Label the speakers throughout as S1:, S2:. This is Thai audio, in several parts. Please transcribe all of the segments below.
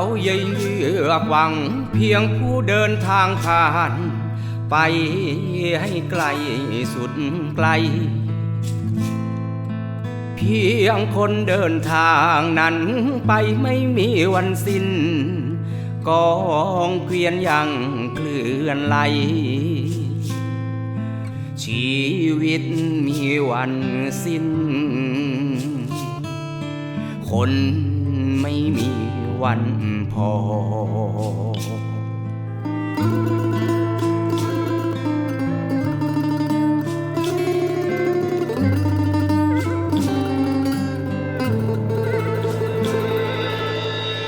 S1: เขาเลือกวัง เพียงผู้เดินทางผ่าน ไปให้ไกลสุดไกล เพียงคนเดินทางนั้นไปไม่มีวันสิ้นกองเกวียนยังเคลื่อนไหล ชีวิตมีวันสิ้น คนไม่มี วันพอ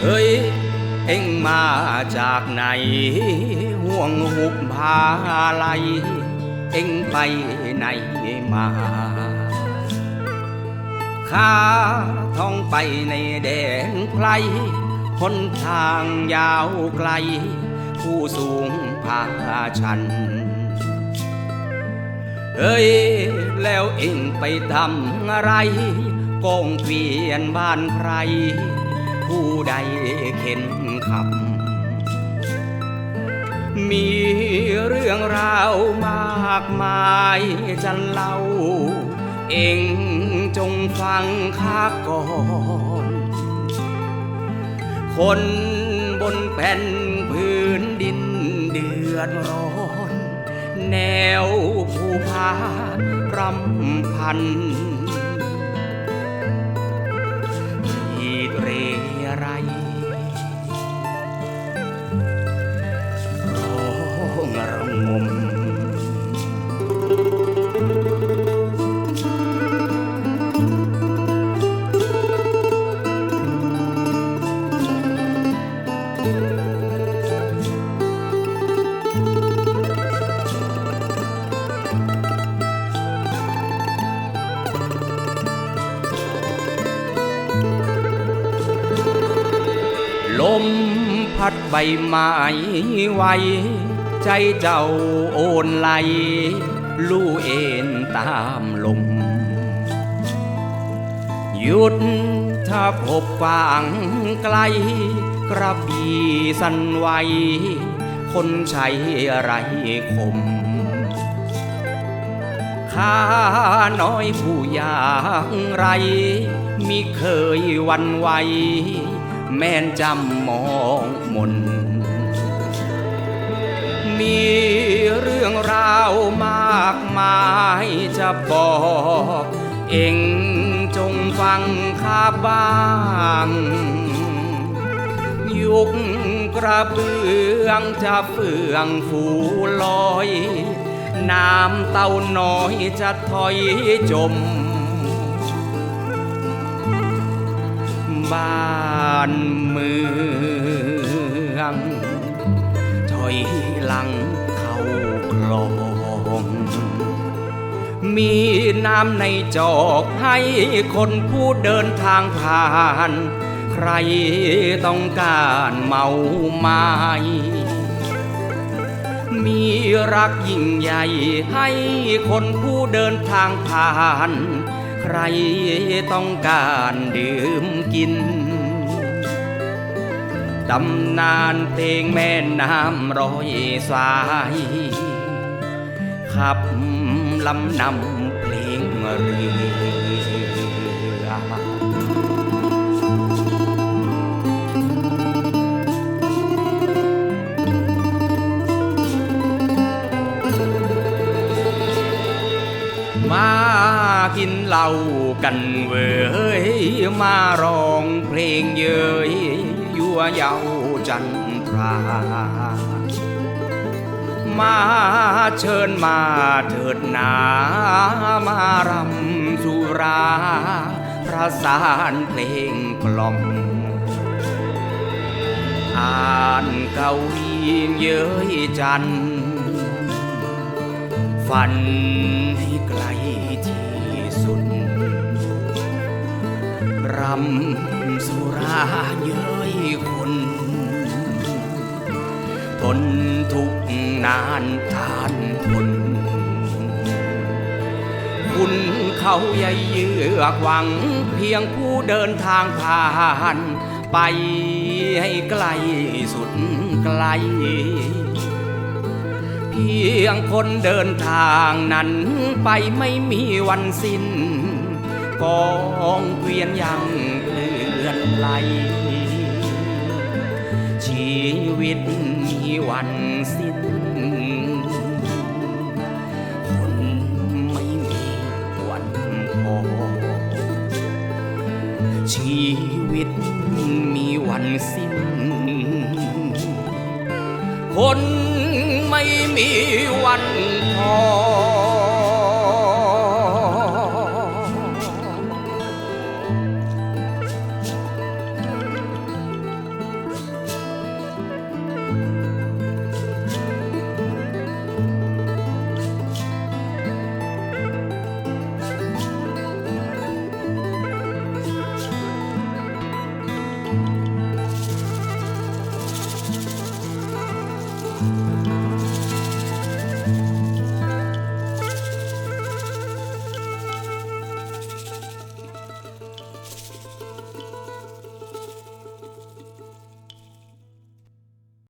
S1: เฮ้ย เอ็งมาจากไหน ห่วงหุบพาไหลเอ็งไปไหนมาข้าท่องไปในแดนไกล หนทางยาวไกล ผู้สูงพาชันเอ้ย แล้วเอ็งไปทำอะไรกองเกวียนบ้านใคร ผู้ใดเข็นขับ มีเรื่องราวมากมายจะเล่า เอ็งจงฟังข้าก่อน คนบนแผ่นพื้นดินเดือดร้อน แนวผู้พารำพันธ มพัดใบไม้ไหวใจเจ้าโอนไหลลู่เอ็นตามลม หยุดถ้าพบฟางไกล กระบี่สันไวคนใช้ไรคมข้าน้อยผู้อยากไรมิเคยวันไหว แม่นจำมองมน มีเรื่องราวมากมายจะบอก เอ็งจงฟังข้าบ้าง ยุคกระเบื้องจะเฟื่องฟูลอย น้ำเต้าน้อยจะถอยจมบ้า นเมืองถอยหลังเข้าคลองมีน้ำในจอกให้คนผู้เดินทางผ่าน ใครต้องการเมาไม้มีรักยิ่งใหญ่ให้คนผู้เดินทางผ่าน ใครต้องการดื่มกิน ตำนานเพลงแม่น้ำร้อยสาย ขับลำนำเพลงเรือมากินเหล้ากันเว้ยมาร้องเพลงเย้ย ยั่วเยาจันทรา มาเชิญมาเถิดหนามารำสุราประสานเพลงกล่อมอ่านเกาลีเย้ยจันทร์ฝันให้ไกลที่สุดรำ เย้ยคนทนทุกนานทานทนคุณเขาใหญ่เยือกหวัง เพียงผู้เดินทางผ่าน ไปให้ไกลสุดไกล เพียงคนเดินทางนั้นไปไม่มีวันสิ้นกองเกวียนยัง อนไหล ชีวิตมีวันสิ้น คนไม่มีวันพอ ชีวิตมีวันสิ้น คนไม่มีวันพอ